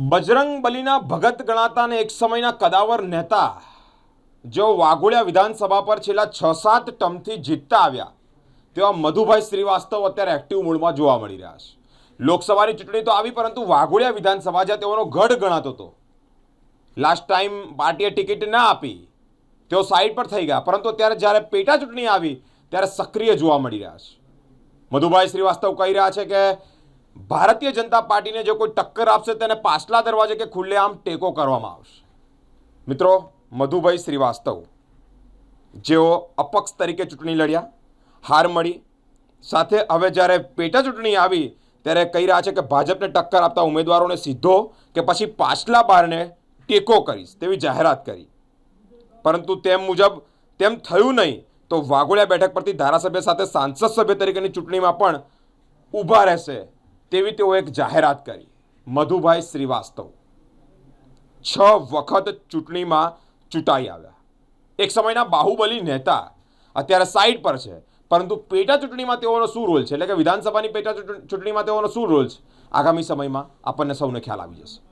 બજરંગ બલીના ભગત ગણાતા અને એક સમયના કદાવર નેતા, જેઓ વાઘોડિયા વિધાનસભા પર છેલ્લા છ સાત ટર્મથી જીતતા આવ્યા, તેવા મધુભાઈ શ્રીવાસ્તવ અત્યારે એક્ટિવ મૂડમાં જોવા મળી રહ્યા છે. લોકસભાની ચૂંટણી તો આવી, પરંતુ વાઘોડિયા વિધાનસભા જ્યાં તેઓનો ગઢ ગણાતો હતો. લાસ્ટ ટાઈમ પાર્ટીએ ટિકિટ ના આપી, તેઓ સાઈડ પર થઈ ગયા, પરંતુ અત્યારે જ્યારે પેટા ચૂંટણી આવી, ત્યારે સક્રિય જોવા મળી રહ્યા છે. મધુભાઈ શ્રીવાસ્તવ કહી રહ્યા છે કે ભારતીય જનતા પાર્ટીને જે કોઈ ટક્કર આપશે, તેને પાછલા દરવાજે કે ખુલ્લેઆમ ટેકો કરવામાં આવશે. મિત્રો, મધુભાઈ શ્રીવાસ્તવ, જેઓ અપક્ષ તરીકે ચૂંટણી લડ્યા, હાર મળી, સાથે હવે જ્યારે પેટા ચૂંટણી આવી, ત્યારે કહી રહ્યા છે કે ભાજપને ટક્કર આપતા ઉમેદવારોને સીધો કે પછી પાછલા બારને ટેકો કરીશ તેવી જાહેરાત કરી. પરંતુ તેમ મુજબ, તેમ થયું નહીં, તો વાઘોડિયા બેઠક પરથી ધારાસભ્ય સાથે સાંસદ સભ્ય તરીકેની ચૂંટણીમાં પણ ઊભા રહેશે તેવી તેઓ એક જાહેરાત કરી. મધુભાઈ શ્રીવાસ્તવ. છ વખત ચૂંટણીમાં ચૂંટાઈ આવ્યા. એક સમયના બાહુબલી નેતા. અત્યારે સાઈડ પર છે. પરંતુ પેટા ચૂંટણીમાં તેઓનો શું રોલ છે? એટલે કે વિધાનસભાની પેટા ચૂંટણીમાં તેઓનો શું રોલ છે? આગામી સમયમાં આપણને સૌને ખ્યાલ આવી જશે.